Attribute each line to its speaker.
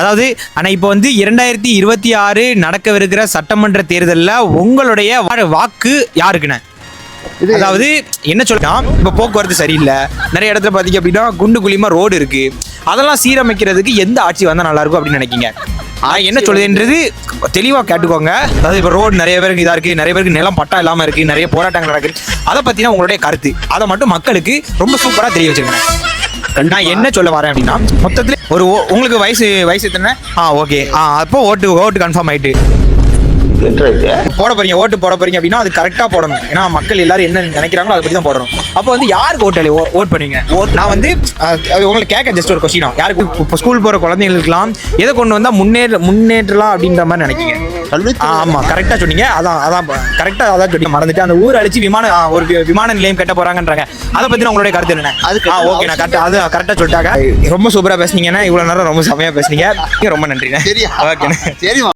Speaker 1: அதாவது ஆனா இப்போ வந்து இரண்டாயிரத்தி இருபத்தி ஆறு நடக்கவிருக்கிற சட்டமன்ற தேர்தலில் உங்களுடைய வாக்கு யாருக்குண்ணே? அதாவது என்ன சொல்லலாம் இப்போ போக்குவரத்து சரியில்லை. நிறைய இடத்துல பார்த்தீங்க அப்படின்னா குண்டு குழியுமா ரோடு இருக்கு. அதெல்லாம் சீரமைக்கிறதுக்கு எந்த ஆட்சி வந்தால் நல்லா இருக்கும் அப்படின்னு நினைக்கிங்க? நான் என்ன சொல்லுதுன்றது தெளிவாக கேட்டுக்கோங்க. அதாவது இப்போ ரோடு நிறைய பேருக்கு இதாக இருக்குது நிறைய பேருக்கு நிலம் பட்டா இல்லாமல் இருக்குது நிறைய போராட்டங்கள் நடக்குது. அதை பற்றினா உங்களுடைய கருத்து. அதை மட்டும் மக்களுக்கு ரொம்ப சூப்பராக தெரிய வச்சுருக்கேன். நான் என்ன சொல்ல வரேன் அப்படின்னா மொத்தத்தில் ஒரு ஓ- உங்களுக்கு வயசு வயசு எத்தனை? ஆ ஓகே ஆ அப்போ ஓட்டு ஓட்டு கன்ஃபார்ம் ஆயிட்டு. போட போறீங்க ஓட்டு போட போறீங்க அப்படின்னா அது கரெக்டாக போடணும். ஏன்னா மக்கள் எல்லாரும் என்ன நினைக்கிறாங்களோ அதை பற்றி தான் போடணும். அப்போ வந்து யாருக்கு ஓட்டு ஓ- ஓட் பண்ணுவீங்க? ஓட் நான் வந்து உங்களுக்கு கேட்க ஜஸ்ட் ஒரு கொஸ்டினா யாருக்கு இப்போ ஸ்கூல் போகிற குழந்தைங்களுக்குலாம் எதை கொண்டு வந்தால் முன்னேற முன்னேற்றலாம் அப்படின்ற மாதிரி நினைக்கிறேன் ஆமா கரெக்டா சொன்னீங்க. அதான் அதான் கரெக்டா அதான் சொன்னீங்க. மறந்துட்டு அந்த ஊர் அழிச்சு விமான ஒரு விமான நிலையம் கட்ட போறாங்கன்றாங்க. அதை பத்தி உங்களுடைய கருத்து என்ன
Speaker 2: அது
Speaker 1: ஆ ஓகே நான் கரெக்டா அது கரெக்டா சொல்லிட்டாங்க. ரொம்ப சூப்பரா பேசுனீங்கன்னா இவ்வளவு நேரம் ரொம்ப செமையா பேசுனீங்க. ரொம்ப நன்றிண்ணே.
Speaker 2: சரியா?
Speaker 1: ஓகேண்ணே
Speaker 2: சரிம்மா